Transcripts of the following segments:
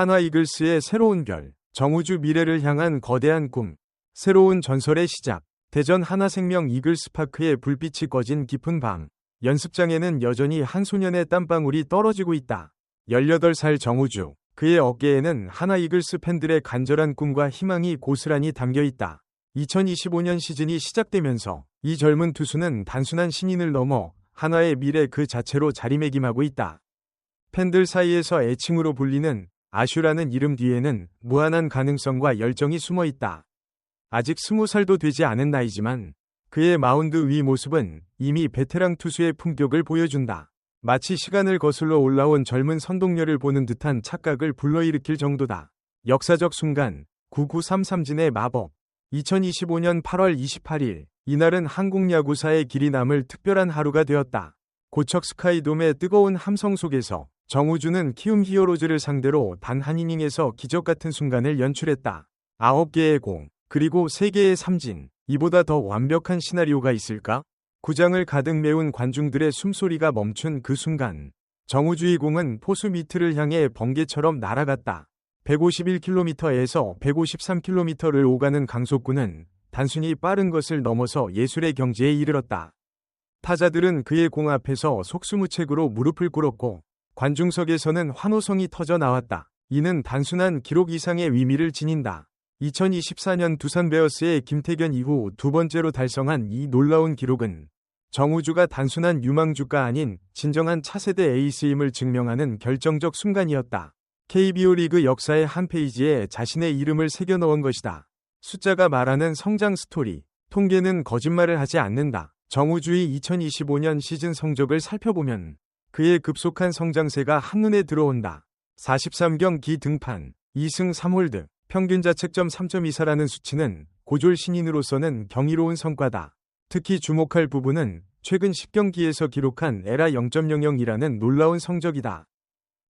한화 이글스의 새로운 별, 정우주 미래를 향한 거대한 꿈, 새로운 전설의 시작, 대전 하나생명 이글스파크의 불빛이 꺼진 깊은 밤, 연습장에는 여전히 한 소년의 땀방울이 떨어지고 있다. 18살 정우주, 그의 어깨에는 하나 이글스 팬들의 간절한 꿈과 희망이 고스란히 담겨 있다. 2025년 시즌이 시작되면서 이 젊은 투수는 단순한 신인을 넘어 하나의 미래 그 자체로 자리매김하고 있다. 팬들 사이에서 애칭으로 불리는 아슈라는 이름 뒤에는 무한한 가능성과 열정이 숨어 있다. 아직 스무 살도 되지 않은 나이지만 그의 마운드 위 모습은 이미 베테랑 투수의 품격을 보여준다. 마치 시간을 거슬러 올라온 젊은 선동열을 보는 듯한 착각을 불러일으킬 정도다. 역사적 순간 9933진의 마법 2025년 8월 28일 이날은 한국 야구사의 길이 남을 특별한 하루가 되었다. 고척 스카이돔의 뜨거운 함성 속에서 정우주는 키움 히어로즈를 상대로 단 한 이닝에서 기적 같은 순간을 연출했다. 9개의 공, 그리고 3개의 삼진, 이보다 더 완벽한 시나리오가 있을까? 구장을 가득 메운 관중들의 숨소리가 멈춘 그 순간, 정우주의 공은 포수 밑을 향해 번개처럼 날아갔다. 151km에서 153km를 오가는 강속구는 단순히 빠른 것을 넘어서 예술의 경지에 이르렀다. 타자들은 그의 공 앞에서 속수무책으로 무릎을 꿇었고 관중석에서는 환호성이 터져 나왔다. 이는 단순한 기록 이상의 의미를 지닌다. 2024년 두산 베어스의 김태견 이후 두 번째로 달성한 이 놀라운 기록은 정우주가 단순한 유망주가 아닌 진정한 차세대 에이스임을 증명하는 결정적 순간이었다. KBO 리그 역사의 한 페이지에 자신의 이름을 새겨 넣은 것이다. 숫자가 말하는 성장 스토리, 통계는 거짓말을 하지 않는다. 정우주의 2025년 시즌 성적을 살펴보면 그의 급속한 성장세가 한눈에 들어온다. 43경기 등판, 2승 3홀드, 평균 자책점 3.24라는 수치는 고졸 신인으로서는 경이로운 성과다. 특히 주목할 부분은 최근 10경기에서 기록한 에라 0.00이라는 놀라운 성적이다.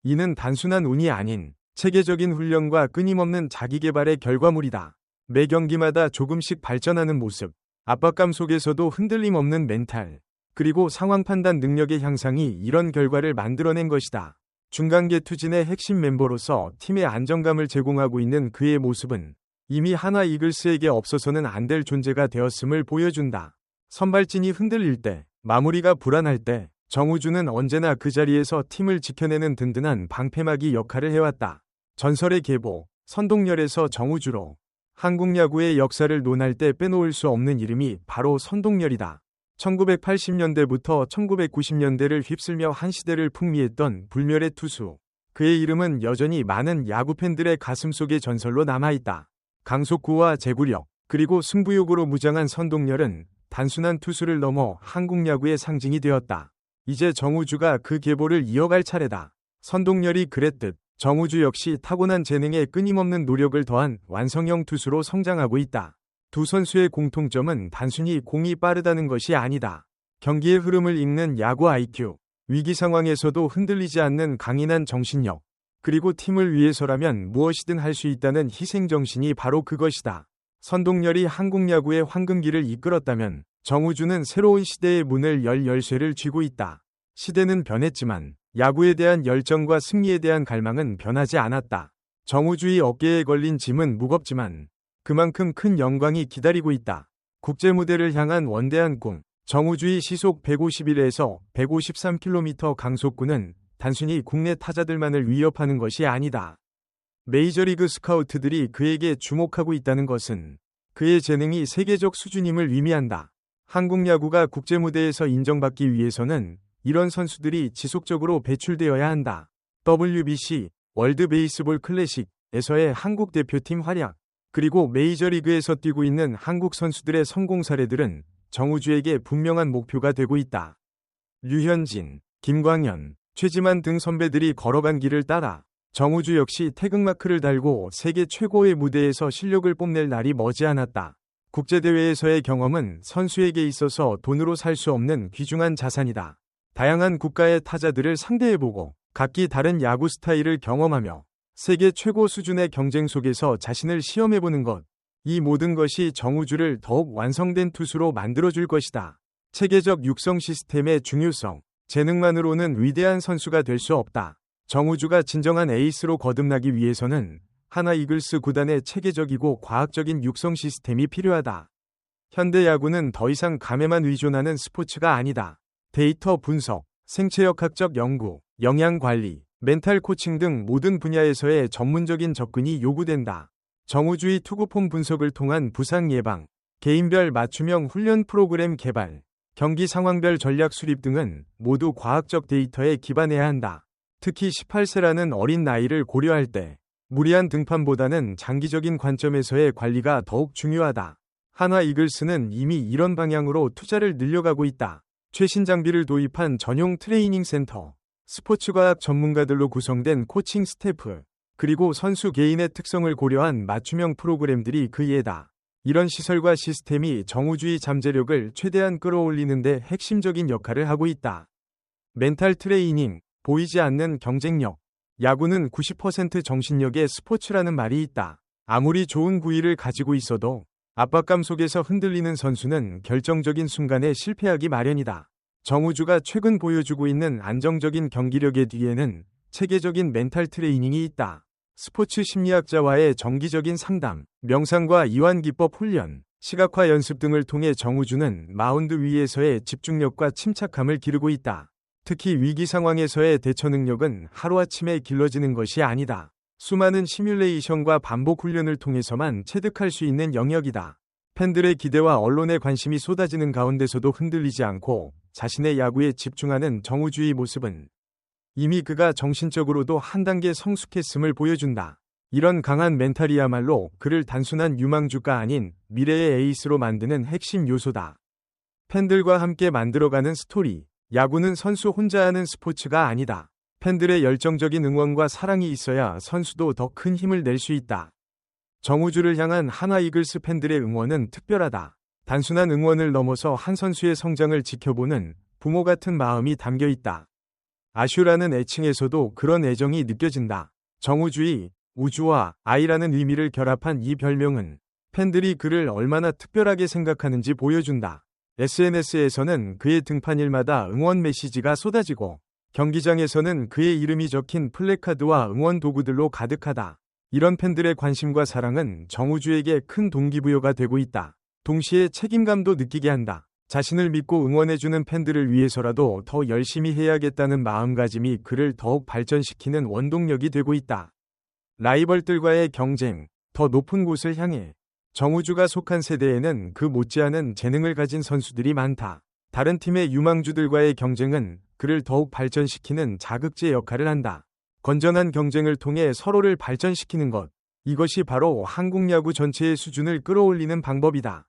이는 단순한 운이 아닌 체계적인 훈련과 끊임없는 자기개발의 결과물이다. 매 경기마다 조금씩 발전하는 모습, 압박감 속에서도 흔들림 없는 멘탈, 그리고 상황 판단 능력의 향상이 이런 결과를 만들어낸 것이다. 중간계 투진의 핵심 멤버로서 팀의 안정감을 제공하고 있는 그의 모습은 이미 하나 이글스에게 없어서는 안 될 존재가 되었음을 보여준다. 선발진이 흔들릴 때, 마무리가 불안할 때, 정우주는 언제나 그 자리에서 팀을 지켜내는 든든한 방패막이 역할을 해왔다. 전설의 계보, 선동열에서 정우주로 한국 야구의 역사를 논할 때 빼놓을 수 없는 이름이 바로 선동열이다. 1980년대부터 1990년대를 휩쓸며 한 시대를 풍미했던 불멸의 투수. 그의 이름은 여전히 많은 야구 팬들의 가슴속의 전설로 남아있다. 강속구와 제구력, 그리고 승부욕으로 무장한 선동열은 단순한 투수를 넘어 한국 야구의 상징이 되었다. 이제 정우주가 그 계보를 이어갈 차례다. 선동열이 그랬듯 정우주 역시 타고난 재능에 끊임없는 노력을 더한 완성형 투수로 성장하고 있다. 두 선수의 공통점은 단순히 공이 빠르다는 것이 아니다. 경기의 흐름을 읽는 야구 IQ, 위기 상황에서도 흔들리지 않는 강인한 정신력, 그리고 팀을 위해서라면 무엇이든 할 수 있다는 희생정신이 바로 그것이다. 선동열이 한국 야구의 황금기를 이끌었다면 정우주는 새로운 시대의 문을 열 열쇠를 쥐고 있다. 시대는 변했지만 야구에 대한 열정과 승리에 대한 갈망은 변하지 않았다. 정우주의 어깨에 걸린 짐은 무겁지만 그만큼 큰 영광이 기다리고 있다. 국제 무대를 향한 원대한 꿈. 정우주의 시속 151에서 153km 강속구는 단순히 국내 타자들만을 위협하는 것이 아니다. 메이저리그 스카우트들이 그에게 주목하고 있다는 것은 그의 재능이 세계적 수준임을 의미한다. 한국 야구가 국제 무대에서 인정받기 위해서는 이런 선수들이 지속적으로 배출되어야 한다. WBC, 월드 베이스볼 클래식에서의 한국 대표팀 활약, 그리고 메이저리그에서 뛰고 있는 한국 선수들의 성공 사례들은 정우주에게 분명한 목표가 되고 있다. 류현진, 김광현, 최지만 등 선배들이 걸어간 길을 따라 정우주 역시 태극마크를 달고 세계 최고의 무대에서 실력을 뽐낼 날이 머지않았다. 국제대회에서의 경험은 선수에게 있어서 돈으로 살 수 없는 귀중한 자산이다. 다양한 국가의 타자들을 상대해보고 각기 다른 야구 스타일을 경험하며 세계 최고 수준의 경쟁 속에서 자신을 시험해보는 것. 이 모든 것이 정우주를 더욱 완성된 투수로 만들어줄 것이다. 체계적 육성 시스템의 중요성, 재능만으로는 위대한 선수가 될 수 없다. 정우주가 진정한 에이스로 거듭나기 위해서는 하나 이글스 구단의 체계적이고 과학적인 육성 시스템이 필요하다. 현대 야구는 더 이상 감에만 의존하는 스포츠가 아니다. 데이터 분석, 생체역학적 연구, 영양 관리, 멘탈 코칭 등 모든 분야에서의 전문적인 접근이 요구된다. 정우주의 투구폼 분석을 통한 부상 예방, 개인별 맞춤형 훈련 프로그램 개발, 경기 상황별 전략 수립 등은 모두 과학적 데이터에 기반해야 한다. 특히 18세라는 어린 나이를 고려할 때 무리한 등판보다는 장기적인 관점에서의 관리가 더욱 중요하다. 한화 이글스는 이미 이런 방향으로 투자를 늘려가고 있다. 최신 장비를 도입한 전용 트레이닝 센터, 스포츠과학 전문가들로 구성된 코칭 스태프, 그리고 선수 개인의 특성을 고려한 맞춤형 프로그램들이 그 예다. 이런 시설과 시스템이 정우주의 잠재력을 최대한 끌어올리는 데 핵심적인 역할을 하고 있다. 멘탈 트레이닝, 보이지 않는 경쟁력. 야구는 90% 정신력의 스포츠라는 말이 있다. 아무리 좋은 구위를 가지고 있어도 압박감 속에서 흔들리는 선수는 결정적인 순간에 실패하기 마련이다. 정우주가 최근 보여주고 있는 안정적인 경기력의 뒤에는 체계적인 멘탈 트레이닝이 있다. 스포츠 심리학자와의 정기적인 상담, 명상과 이완 기법 훈련, 시각화 연습 등을 통해 정우주는 마운드 위에서의 집중력과 침착함을 기르고 있다. 특히 위기 상황에서의 대처 능력은 하루아침에 길러지는 것이 아니다. 수많은 시뮬레이션과 반복 훈련을 통해서만 체득할 수 있는 영역이다. 팬들의 기대와 언론의 관심이 쏟아지는 가운데서도 흔들리지 않고 자신의 야구에 집중하는 정우주의 모습은 이미 그가 정신적으로도 한 단계 성숙했음을 보여준다. 이런 강한 멘탈이야말로 그를 단순한 유망주가 아닌 미래의 에이스로 만드는 핵심 요소다. 팬들과 함께 만들어가는 스토리. 야구는 선수 혼자 하는 스포츠가 아니다. 팬들의 열정적인 응원과 사랑이 있어야 선수도 더 큰 힘을 낼 수 있다. 정우주를 향한 한화 이글스 팬들의 응원은 특별하다. 단순한 응원을 넘어서 한 선수의 성장을 지켜보는 부모 같은 마음이 담겨 있다. 아슈라는 애칭에서도 그런 애정이 느껴진다. 정우주의, 우주와 아이라는 의미를 결합한 이 별명은 팬들이 그를 얼마나 특별하게 생각하는지 보여준다. SNS에서는 그의 등판일마다 응원 메시지가 쏟아지고 경기장에서는 그의 이름이 적힌 플래카드와 응원 도구들로 가득하다. 이런 팬들의 관심과 사랑은 정우주에게 큰 동기부여가 되고 있다. 동시에 책임감도 느끼게 한다. 자신을 믿고 응원해주는 팬들을 위해서라도 더 열심히 해야겠다는 마음가짐이 그를 더욱 발전시키는 원동력이 되고 있다. 라이벌들과의 경쟁, 더 높은 곳을 향해 정우주가 속한 세대에는 그 못지않은 재능을 가진 선수들이 많다. 다른 팀의 유망주들과의 경쟁은 그를 더욱 발전시키는 자극제 역할을 한다. 건전한 경쟁을 통해 서로를 발전시키는 것. 이것이 바로 한국 야구 전체의 수준을 끌어올리는 방법이다.